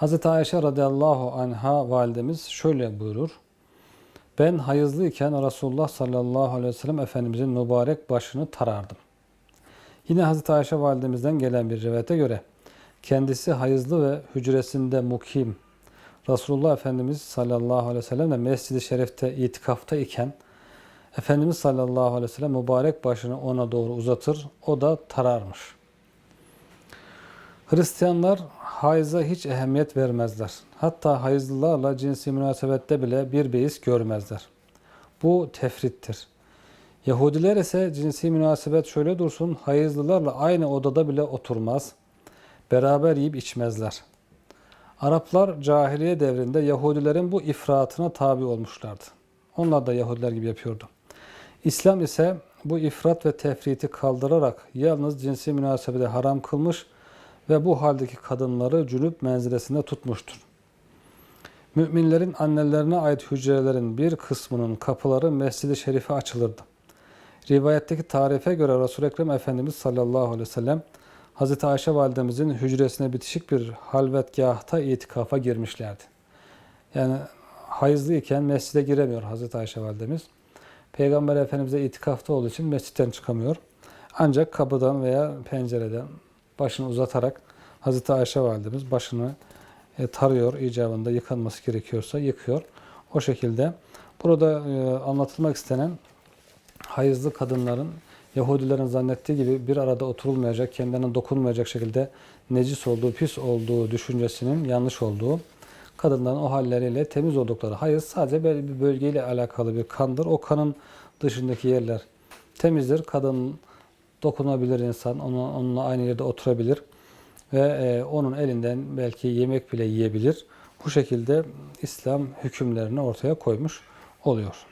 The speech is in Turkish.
Hazreti Ayşe radıyallahu anha validemiz şöyle buyurur. Ben hayızlıyken Resulullah sallallahu aleyhi ve sellem Efendimizin mübarek başını tarardım. Yine Hazreti Ayşe validemizden gelen bir rivayete göre kendisi hayızlı ve hücresinde mukim Resulullah Efendimiz sallallahu aleyhi ve sellem de Mescid-i Şerif'te itikafta iken Efendimiz sallallahu aleyhi ve sellem mübarek başını ona doğru uzatır, o da tararmış. Hristiyanlar hayza hiç ehemmiyet vermezler. Hatta hayızlılarla cinsi münasebette bile bir beis görmezler. Bu tefrittir. Yahudiler ise cinsi münasebet şöyle dursun, hayızlılarla aynı odada bile oturmaz, beraber yiyip içmezler. Araplar cahiliye devrinde Yahudilerin bu ifratına tabi olmuşlardı. Onlar da Yahudiler gibi yapıyordu. İslam ise bu ifrat ve tefriti kaldırarak yalnız cinsi münasebete haram kılmış bu haldeki kadınları cünüp menzilesinde tutmuştur. Müminlerin annelerine ait hücrelerin bir kısmının kapıları Mescid-i Şerif'e açılırdı. Rivayetteki tarife göre Resul-i Ekrem Efendimiz sallallahu aleyhi ve sellem Hazreti Ayşe validemizin hücresine bitişik bir halvetgahta itikafa girmişlerdi. Yani hayızlı iken mescide giremiyor Hazreti Ayşe validemiz. Peygamber Efendimiz'e itikafta olduğu için mescitten çıkamıyor. Ancak kapıdan veya pencereden başını uzatarak Hazreti Ayşe validemiz başını e, tarıyor icabında yıkanması gerekiyorsa yıkıyor. O şekilde burada e, anlatılmak istenen hayızlı kadınların Yahudilerin zannettiği gibi bir arada oturulmayacak, kendilerine dokunmayacak şekilde necis olduğu, pis olduğu düşüncesinin yanlış olduğu, kadınların o halleriyle temiz oldukları. Hayız sadece böyle bir bölgeyle alakalı bir kandır. O kanın dışındaki yerler temizdir. Kadın dokunabilir insan, onunla, onunla aynı yerde oturabilir ve e, onun elinden belki yemek bile yiyebilir. Bu şekilde İslam hükümlerini ortaya koymuş oluyor.